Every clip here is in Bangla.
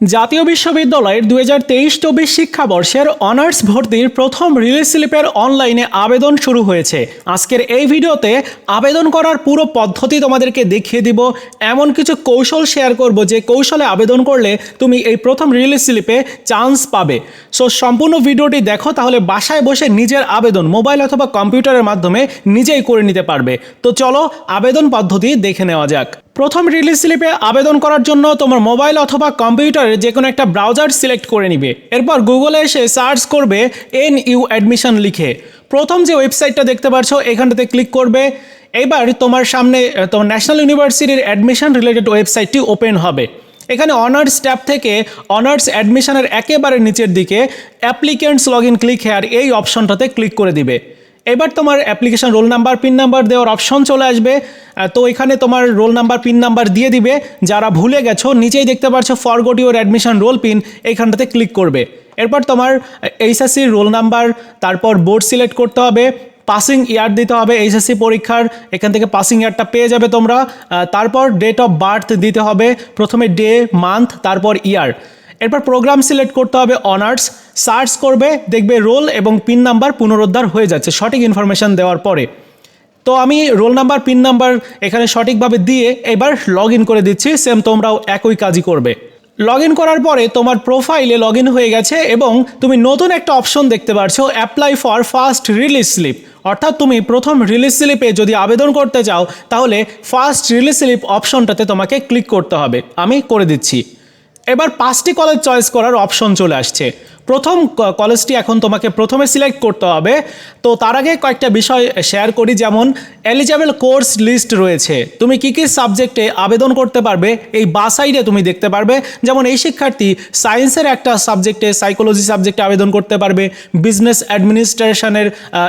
জাতীয় বিশ্ববিদ্যালয়ের দুই হাজার তেইশ চব্বিশ শিক্ষাবর্ষের অনার্স ভর্তির প্রথম রিলিজ স্লিপের অনলাইনে আবেদন শুরু হয়েছে। আজকের এই ভিডিওতে আবেদন করার পুরো পদ্ধতি তোমাদেরকে দেখিয়ে দিব। এমন কিছু কৌশল শেয়ার করব যে কৌশলে আবেদন করলে তুমি এই প্রথম রিলিজ স্লিপে চান্স পাবে। সো সম্পূর্ণ ভিডিওটি দেখো, তাহলে বাসায় বসে নিজের আবেদন মোবাইল অথবা কম্পিউটারের মাধ্যমে নিজেই করে নিতে পারবে। তো চলো, আবেদন পদ্ধতি দেখে নেওয়া যাক। প্রথম রিলিজ স্লিপে আবেদন করার জন্য তোমার মোবাইল অথবা কম্পিউটারে যে কোনো একটা ব্রাউজার সিলেক্ট করে নিবে। এরপর গুগলে এসে সার্চ করবে এন ইউ অ্যাডমিশন লিখে। প্রথম যে ওয়েবসাইটটা দেখতে পাচ্ছ এখানটাতে ক্লিক করবে। এবার তোমার সামনে তোমার ন্যাশনাল ইউনিভার্সিটির অ্যাডমিশন রিলেটেড ওয়েবসাইটটি ওপেন হবে। এখানে অনার্স ট্যাব থেকে অনার্স অ্যাডমিশনের একেবারে নিচের দিকে applicants log in click here এই অপশনটাতে ক্লিক করে দিবে। এবার তোমার application roll number pin number দেওয়ার অপশন চলে আসবে। তো এখানে তোমার রোল নাম্বার পিন নাম্বার দিয়ে দিবে। যারা ভুলে গেছো নিচেই দেখতে পাচ্ছ forgot your admission roll pin এইখানটাতে ক্লিক করবে। এরপর তোমার এইচএসসির রোল নাম্বার তারপর বোর্ড সিলেক্ট করতে হবে। পাসিং ইয়ার দিতে হবে এইচএসসি পরীক্ষার। এখান থেকে পাসিং ইয়ারটা পেয়ে যাবে তোমরা। তারপর ডেট অফ বার্থ দিতে হবে। প্রথমে ডে মান্থ তারপর ইয়ার এরপর প্রোগ্রাম সিলেক্ট করতে হবে অনার্স সার্চ করবে, দেখবে রোল এবং পিন নাম্বার পুনরুদ্ধার হয়ে যাচ্ছে, সঠিক ইনফরমেশন দেওয়ার পরে। তো আমি রোল নাম্বার পিন নাম্বার এখানে সঠিকভাবে দিয়ে এবার লগ করে দিচ্ছি সেম তোমরাও একই কাজই করবে। লগ ইন করার পরে তোমার প্রোফাইলে লগ ইন হয়ে গেছে এবং তুমি নতুন একটা অপশন দেখতে পাচ্ছ apply for first release slip অর্থাৎ তুমি প্রথম রিলিজ স্লিপে যদি আবেদন করতে চাও, তাহলে ফার্স্ট রিলিজ স্লিপ অপশনটাতে তোমাকে ক্লিক করতে হবে। আমি করে দিচ্ছি। এবার পাঁচটি কলেজ চয়েস করার অপশন চলে আসছে। প্রথম কলেজটি এখন তোমাকে প্রথমে সিলেক্ট করতে হবে। তো তার আগে কয়েকটা বিষয় শেয়ার করি, যেমন এলিজেবল কোর্স লিস্ট রয়েছে। তুমি কি কি সাবজেক্টে আবেদন করতে পারবে, এই বা সাইডে তুমি দেখতে পারবে। যেমন এই শিক্ষার্থী সায়েন্সের একটা সাবজেক্টে সাইকোলজি সাবজেক্টে আবেদন করতে পারবে বিজনেস অ্যাডমিনিস্ট্রেশনের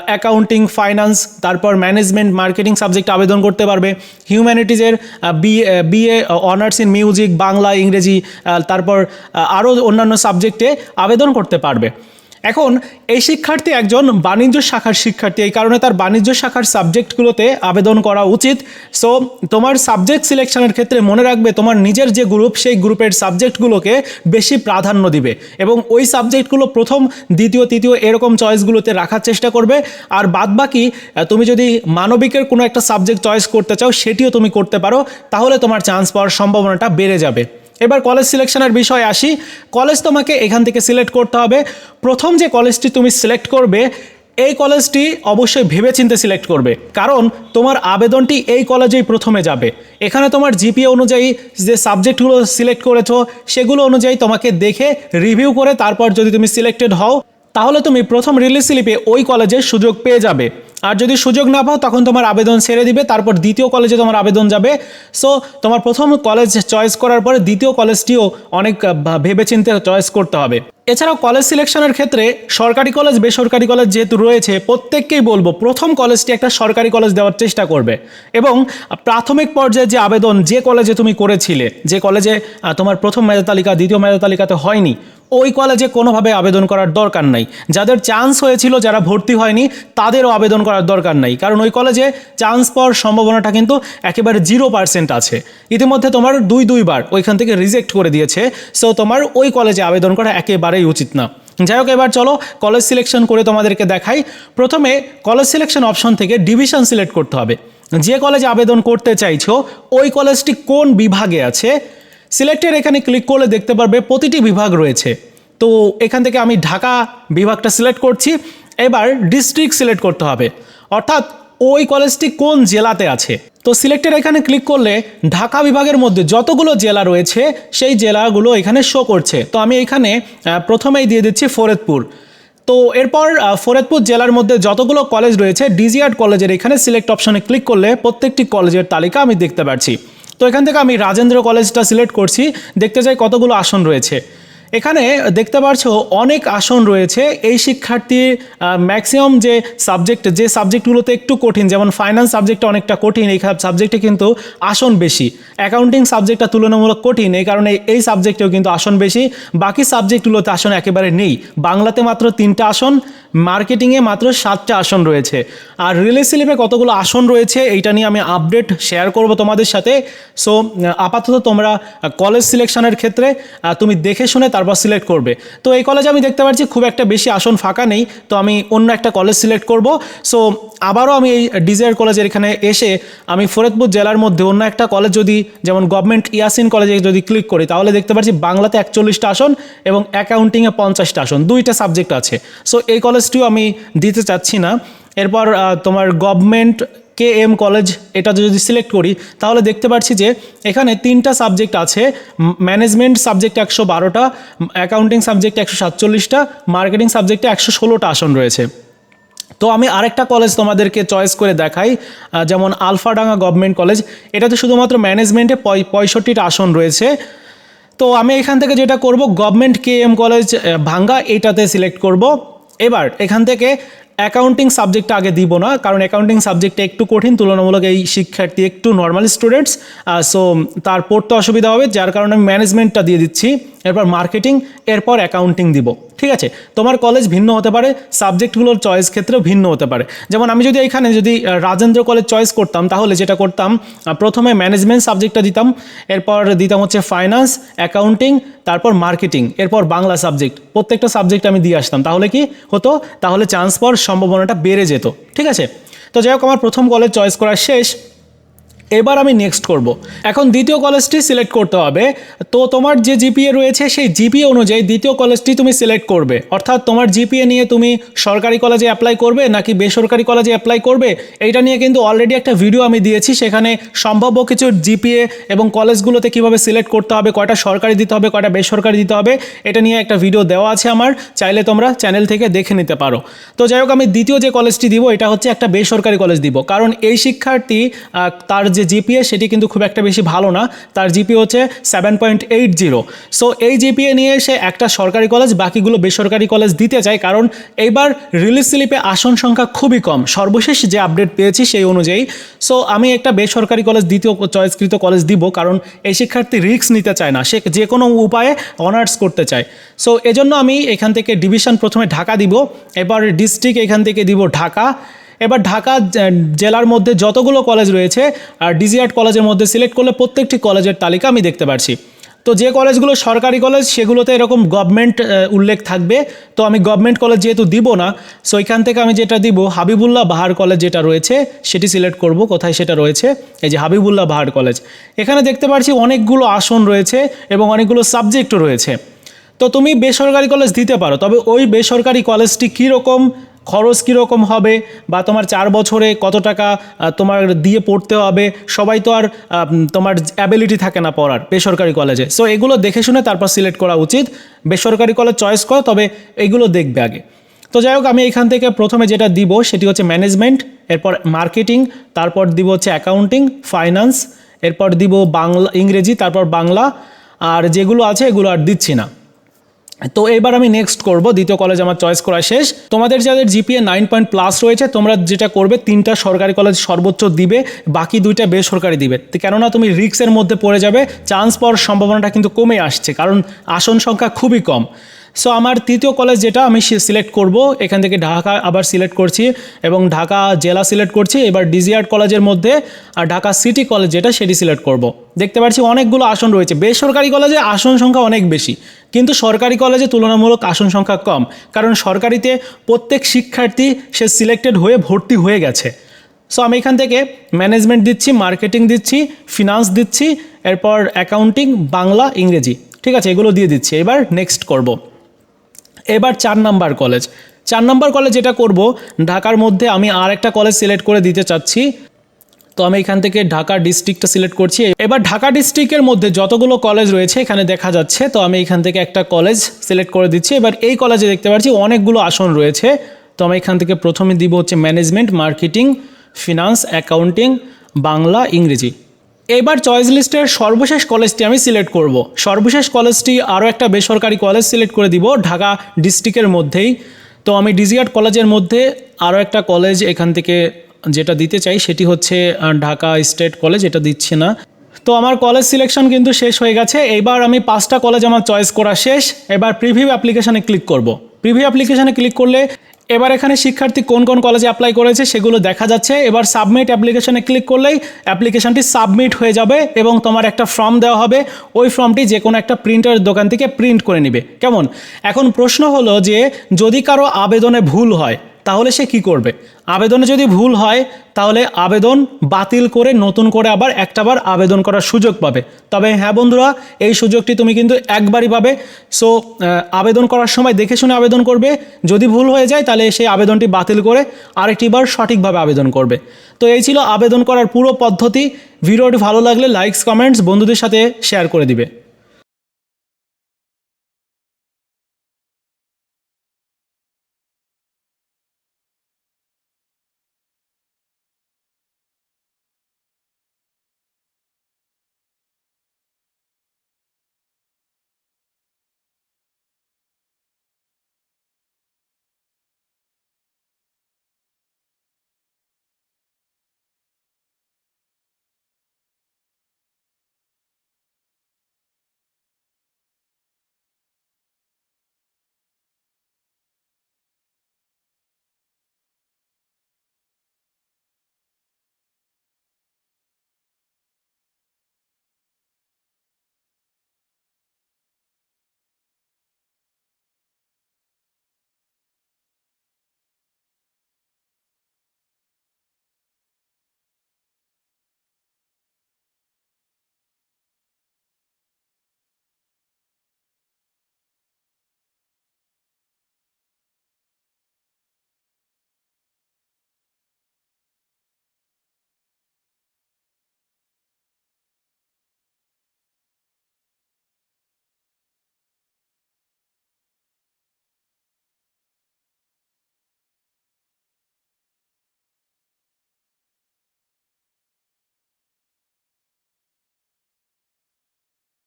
অ্যাকাউন্টিং ফাইন্যান্স তারপর ম্যানেজমেন্ট মার্কেটিং সাবজেক্টে আবেদন করতে পারবে। হিউম্যানিটিজের BA BA honours in music Bangla, ইংরেজি তারপর আরও অন্যান্য সাবজেক্টে আবেদন করতে পারবে। এখন এই শিক্ষার্থী একজন বাণিজ্য শাখার শিক্ষার্থী এই কারণে তার বাণিজ্য শাখার সাবজেক্টগুলোতে আবেদন করা উচিত। সো তোমার সাবজেক্ট সিলেকশনের ক্ষেত্রে মনে রাখবে তোমার নিজের যে গ্রুপ সেই গ্রুপের সাবজেক্টগুলোকে বেশি প্রাধান্য দিবে এবং ওই সাবজেক্টগুলো প্রথম দ্বিতীয় তৃতীয় এরকম চয়েসগুলোতে রাখার চেষ্টা করবে। আর বাদবাকি আহ, তুমি যদি মানবিকের কোনো একটা সাবজেক্ট চয়েস করতে চাও সেটিও তুমি করতে পারো তাহলে তোমার চান্স পাওয়ার সম্ভাবনাটা বেড়ে যাবে। এবার কলেজ সিলেকশনের বিষয়ে আসি। কলেজ তোমাকে এখান থেকে সিলেক্ট করতে হবে। প্রথম যে কলেজটি তুমি সিলেক্ট করবে, এই কলেজটি অবশ্যই ভেবেচিন্তে সিলেক্ট করবে। কারণ তোমার আবেদনটি এই কলেজেই প্রথমে যাবে। এখানে তোমার জিপিএ অনুযায়ী যে সাবজেক্টগুলো সিলেক্ট করেছ, সেগুলো অনুযায়ী তোমাকে দেখে রিভিউ করে তারপর যদি তুমি সিলেক্টেড হও, তাহলে তুমি প্রথম রিলিজ স্লিপে ওই কলেজের সুযোগ পেয়ে যাবে। আর যদি সুযোগ না পাও, তখন তোমার আবেদন ছেড়ে দিবে, তারপর দ্বিতীয় কলেজে তোমার আবেদন যাবে। সো তোমার প্রথম কলেজ চয়েস করার পরে দ্বিতীয় কলেজটিও অনেক ভেবেচিন্তে চয়েস করতে হবে। এছাড়াও কলেজ সিলেকশনের ক্ষেত্রে সরকারি কলেজ বেসরকারি কলেজ যেহেতু রয়েছে, প্রত্যেককেই বলব প্রথম কলেজটি একটা সরকারি কলেজ দেওয়ার চেষ্টা করবে। এবং প্রাথমিক পর্যায়ে যে আবেদন যে কলেজে তুমি করেছিলে, যে কলেজে তোমার প্রথম মেধা তালিকা, দ্বিতীয় মেধা তালিকাতে হয়নি ওই কলেজে কোনোভাবে আবেদন করার দরকার নাই। যাদের চান্স হয়েছিল, যারা ভর্তি হয়নি, তাদেরও আবেদন করার দরকার নাই। কারণ ওই কলেজে চান্স পাওয়ার সম্ভাবনাটা কিন্তু একেবারে জিরো পার্সেন্ট আছে। ইতিমধ্যে তোমার দুই, দুইবার ওইখান থেকে রিজেক্ট করে দিয়েছে। সো তোমার ওই কলেজে আবেদন করা একেবারেই উচিত না। যাই হোক, এবার চলো কলেজ সিলেকশন করে তোমাদেরকে দেখাই। প্রথমে কলেজ সিলেকশন অপশন থেকে ডিভিশন সিলেক্ট করতে হবে। যে কলেজে আবেদন করতে চাইছো, ওই কলেজটি কোন বিভাগে আছে? সিলেক্টের এখানে ক্লিক করলে দেখতে পারবে প্রতিটি বিভাগ রয়েছে। তো এখান থেকে আমি ঢাকা বিভাগটা সিলেক্ট করছি। এবার ডিস্ট্রিক্ট সিলেক্ট করতে হবে। অর্থাৎ ওই কলেজটি কোন জেলাতে আছে? তো সিলেক্টের এখানে ক্লিক করলে ঢাকা বিভাগের মধ্যে যতগুলো জেলা রয়েছে, সেই জেলাগুলো এখানে শো করছে। তো আমি এখানে প্রথমেই দিয়ে দিচ্ছি ফরিদপুর। তো এরপর ফরিদপুর জেলার মধ্যে যতগুলো কলেজ রয়েছে ডিজিআর্ট কলেজের এখানে সিলেক্ট অপশনে ক্লিক করলে প্রত্যেকটি কলেজের তালিকা আমি দেখতে পাচ্ছি তো এখান থেকে আমি রাজেন্দ্র কলেজটা সিলেক্ট করছি, দেখতে চাই কতগুলো আসন রয়েছে। এখানে দেখতে পারছ অনেক আসন রয়েছে, এই শিক্ষার্থীর ম্যাক্সিমাম যে সাবজেক্ট যে সাবজেক্টগুলোতে একটু কঠিন, যেমন ফাইন্যান্স সাবজেক্টটা অনেকটা কঠিন, এই সাবজেক্টে কিন্তু আসন বেশি। অ্যাকাউন্টিং সাবজেক্টটা তুলনামূলক কঠিন, এই কারণে এই সাবজেক্টেও কিন্তু আসন বেশি, বাকি সাবজেক্টগুলোতে আসন একেবারে নেই। বাংলাতে মাত্র তিনটা আসন মার্কেটিংয়ে মাত্র সাতটা আসন রয়েছে। আর রিলিজ স্লিপে কতগুলো আসন রয়েছে, এইটা নিয়ে আমি আপডেট শেয়ার করব তোমাদের সাথে। সো আপাতত তোমরা কলেজ সিলেকশনের ক্ষেত্রে তুমি দেখে শুনে তারপর সিলেক্ট করবে। তো এই কলেজে আমি দেখতে পাচ্ছি খুব একটা বেশি আসন ফাঁকা নেই, তো আমি অন্য একটা কলেজ সিলেক্ট করব। সো আবারও আমি এই ডিজায়ার কলেজের এখানে এসে আমি ফরিদপুর জেলার মধ্যে অন্য একটা কলেজ যদি, যেমন গভর্নমেন্ট ইয়াসিন কলেজে যদি ক্লিক করি, তাহলে দেখতে পাচ্ছি বাংলাতে একচল্লিশটা আসন এবং অ্যাকাউন্টিংয়ে পঞ্চাশটা আসন, দুইটা সাবজেক্ট আছে। সো এই কলেজটিও আমি দিতে চাচ্ছি না। এরপর তোমার গভর্নমেন্ট কে এম কলেজ এটা যদি সিলেক্ট করি, তাহলে দেখতে পাচ্ছি যে এখানে তিনটা সাবজেক্ট আছে। ম্যানেজমেন্ট সাবজেক্ট একশো বারোটা অ্যাকাউন্টিং সাবজেক্ট একশো সাতচল্লিশটা মার্কেটিং সাবজেক্টে একশো ষোলোটা আসন রয়েছে। তো আমি আরেকটা কলেজ তোমাদেরকে চয়েস করে দেখাই যেমন আলফাডাঙ্গা গভর্নমেন্ট কলেজ এটাতে শুধুমাত্র ম্যানেজমেন্টে পঁয়- পঁয়ষট্টিটা আসন রয়েছে। তো আমি এখান থেকে যেটা করব গভর্নমেন্ট কে এম কলেজ ভাঙ্গা এইটাতে সিলেক্ট করব। এবার এখান থেকে অ্যাকাউন্টিং সাবজেক্টটা আগে দিব না, কারণ অ্যাকাউন্টিং সাবজেক্টটা একটু কঠিন, তুলনামূলক এই শিক্ষার্থী একটু নর্মাল স্টুডেন্টস সো তার পড়তে অসুবিধা হবে, যার কারণে আমি ম্যানেজমেন্টটা দিয়ে দিচ্ছি, এরপর মার্কেটিং এরপর অ্যাকাউন্টিং দিব। ঠিক আছে? তোমার কলেজ ভিন্ন হতে পারে সাবজেক্টগুলোর চয়েস ক্ষেত্রেও ভিন্ন হতে পারে। যেমন আমি যদি এখানে যদি রাজেন্দ্র কলেজ চয়েস করতাম, তাহলে যেটা করতাম প্রথমে ম্যানেজমেন্ট সাবজেক্টটা দিতাম, এরপর দিতাম হচ্ছে ফাইন্যান্স অ্যাকাউন্টিং তারপর মার্কেটিং এরপর বাংলা সাবজেক্ট প্রত্যেকটা সাবজেক্ট আমি দিয়ে আসতাম। তাহলে কি হতো? তাহলে চান্স পাওয়ার সম্ভাবনাটা বেড়ে যেত। ঠিক আছে? তো যাই হোক, আমার প্রথম কলেজ চয়েস করা শেষ। এবার আমি নেক্সট করব। এখন দ্বিতীয় কলেজটি সিলেক্ট করতে হবে। তো তোমার যে জিপিএ রয়েছে, সেই জিপিএ অনুযায়ী দ্বিতীয় কলেজটি তুমি সিলেক্ট করবে। অর্থাৎ তোমার জিপিএ নিয়ে তুমি সরকারি কলেজে অ্যাপ্লাই করবে, নাকি বেসরকারি কলেজে অ্যাপ্লাই করবে, এইটা নিয়ে কিন্তু অলরেডি একটা ভিডিও আমি দিয়েছি। সেখানে সম্ভাব্য কিছু জিপিএ এবং কলেজগুলোতে কীভাবে সিলেক্ট করতে হবে, কয়টা সরকারি দিতে হবে, কয়টা বেসরকারি দিতে হবে, এটা নিয়ে একটা ভিডিও দেওয়া আছে আমার। চাইলে তোমরা চ্যানেল থেকে দেখে নিতে পারো। তো যাই হোক, আমি দ্বিতীয় যে কলেজটি দিব, এটা হচ্ছে একটা বেসরকারি কলেজ দিব। কারণ এই শিক্ষার্থী তার যে জিপিএ সেটি কিন্তু খুব একটা বেশি ভালো না, তার জিপিএ হচ্ছে seven point eight zero so এই জিপিএ নিয়ে সে একটা সরকারি কলেজ বাকিগুলো বেসরকারি কলেজ দিতে চায়, কারণ এইবার রিলিজ স্লিপে আসন সংখ্যা খুবই কম। সর্বশেষ যে আপডেট পেয়েছি সেই অনুযায়ী। সো আমি একটা বেসরকারি কলেজ দ্বিতীয় চয়েসকৃত কলেজ দিব, কারণ এই শিক্ষার্থী রিস্ক নিতে চায় না, সে যে কোনো উপায়ে অনার্স করতে চায়। সো এজন্য আমি এখান থেকে ডিভিশন প্রথমে ঢাকা দিব, এবার ডিস্ট্রিক্ট এখান থেকে দিব ঢাকা। এবার ঢাকা জেলার মধ্যে যতগুলো কলেজ রয়েছে, আর ডিজিআর্ট কলেজের মধ্যে সিলেক্ট করলে প্রত্যেকটি কলেজের তালিকা আমি দেখতে পারছি। তো যে কলেজগুলো সরকারি কলেজ সেগুলোতে এরকম গভর্নমেন্ট উল্লেখ থাকবে। তো আমি গভর্নমেন্ট কলেজ যেহেতু দিব না সো এখান থেকে আমি যেটা দিব, হাবিবুল্লাহ বাহার কলেজ যেটা রয়েছে, সেটি সিলেক্ট করব, কোথায় সেটা রয়েছে? এই যে হাবিবুল্লাহ বাহার কলেজ এখানে দেখতে পাচ্ছি অনেকগুলো আসন রয়েছে এবং অনেকগুলো সাবজেক্টও রয়েছে। তো তুমি বেসরকারি কলেজ দিতে পারো, তবে ওই বেসরকারি কলেজটি কীরকম খরচ কীরকম হবে বা তোমার চার বছরে কত টাকা তোমার দিয়ে পড়তে হবে, সবাই তো আর তোমার অ্যাবিলিটি থাকে না পড়ার বেসরকারি কলেজে সো এগুলো দেখে শুনে তারপর সিলেক্ট করা উচিত। বেসরকারি কলেজ চয়েস করো, তবে এগুলো দেখবে আগে। তো যাই হোক, আমি এখান থেকে প্রথমে যেটা দিব সেটি হচ্ছে ম্যানেজমেন্ট এরপর মার্কেটিং তারপর দিব হচ্ছে অ্যাকাউন্টিং ফাইন্যান্স এরপর দিব বাংলা, ইংরেজি, তারপর বাংলা। আর যেগুলো আছে এগুলো আর দিচ্ছি না। তো এবার আমি নেক্সট করব, দ্বিতীয় কলেজ আমার চয়েস করা শেষ। তোমাদের যাদের জিপিএ নাইন পয়েন্ট প্লাস রয়েছে, তোমরা যেটা করবে, তিনটা সরকারি কলেজ সর্বোচ্চ দিবে, বাকি দুইটা বেসরকারি দিবে। কেননা তুমি রিক্সের মধ্যে পড়ে যাবে চান্স পাওয়ার সম্ভাবনাটা কিন্তু কমে আসছে, কারণ আসন সংখ্যা খুবই কম। সো আমার তৃতীয় কলেজ যেটা, আমি সিলেক্ট করব। এখান থেকে ঢাকা আবার সিলেক্ট করছি এবং ঢাকা জেলা সিলেক্ট করছি। এবার ডিজিআর্ট কলেজের মধ্যে আর ঢাকা সিটি কলেজ যেটা, সেটি সিলেক্ট করব। দেখতে পাচ্ছি অনেকগুলো আসন রয়েছে। বেসরকারি কলেজে আসন সংখ্যা অনেক বেশি, কিন্তু সরকারি কলেজে তুলনামূলক আসন সংখ্যা কম, কারণ সরকারিতে প্রত্যেক শিক্ষার্থী সে সিলেক্টেড হয়ে ভর্তি হয়ে গেছে। সো আমি এখান থেকে ম্যানেজমেন্ট দিচ্ছি মার্কেটিং দিচ্ছি ফিনান্স দিচ্ছি, এরপর অ্যাকাউন্টিং বাংলা, ইংরেজি, ঠিক আছে, এগুলো দিয়ে দিচ্ছি। এবার নেক্সট করব। এবার চার নাম্বার কলেজ চার নাম্বার কলেজ যেটা করব, ঢাকার মধ্যে আমি আর একটা কলেজ সিলেক্ট করে দিতে চাচ্ছি। তো আমি এখান থেকে ঢাকা ডিস্ট্রিক্টটা সিলেক্ট করছি। এবার ঢাকা ডিস্ট্রিক্টের মধ্যে যতগুলো কলেজ রয়েছে, এখানে দেখা যাচ্ছে, তো আমি এখান থেকে একটা কলেজ সিলেক্ট করে দিচ্ছি। এবার এই কলেজে দেখতে পাচ্ছি অনেকগুলো আসন রয়েছে। তো আমি এখান থেকে প্রথমে দিব হচ্ছে management marketing finance accounting Bangla, ইংরেজি। এবার চয়েস লিস্টের সর্বশেষ কলেজটি আমি সিলেক্ট করব। সর্বশেষ কলেজটি আরও একটা বেসরকারি কলেজ সিলেক্ট করে দিব, ঢাকা ডিস্ট্রিক্টের মধ্যেই। তো আমি ডিজিআর্ট কলেজের মধ্যে আরও একটা কলেজ এখান থেকে যেটা দিতে চাই, সেটি হচ্ছে ঢাকা স্টেট কলেজ এটা দিচ্ছে না। তো আমার কলেজ সিলেকশন কিন্তু শেষ হয়ে গেছে। এবার আমি পাঁচটা কলেজ আমার চয়েস করা শেষ। এবার প্রিভিউ অ্যাপ্লিকেশানে ক্লিক করব। প্রিভিউ অ্যাপ্লিকেশানে ক্লিক করলে এবার এখানে শিক্ষার্থী কোন কোন কলেজে অ্যাপ্লাই করেছে সেগুলো দেখা যাচ্ছে। এবার সাবমিট অ্যাপ্লিকেশনে ক্লিক করলেই অ্যাপ্লিকেশনটি সাবমিট হয়ে যাবে এবং তোমার একটা ফর্ম দেওয়া হবে। ওই ফর্মটি যে কোনো একটা প্রিন্টারের দোকান থেকে প্রিন্ট করে নিবে। কেমন? এখন প্রশ্ন হলো যে যদি কারও আবেদনে ভুল হয় তাহলে সে কি করবে? আবেদনে যদি ভুল হয়, তাহলে আবেদন বাতিল করে নতুন করে আবার একটাবার আবেদন করার সুযোগ পাবে। তবে হ্যাঁ বন্ধুরা, এই সুযোগটি তুমি কিন্তু একবারই পাবে। সো আবেদন করার সময় দেখে শুনে আবেদন করবে। যদি ভুল হয়ে যায়, তাহলে সেই আবেদনটি বাতিল করে আরেকটিবার সঠিকভাবে আবেদন করবে। তো এই ছিল আবেদন করার পুরো পদ্ধতি। ভিডিওটি ভালো লাগলে লাইকস কমেন্টস বন্ধুদের সাথে শেয়ার করে দিবে।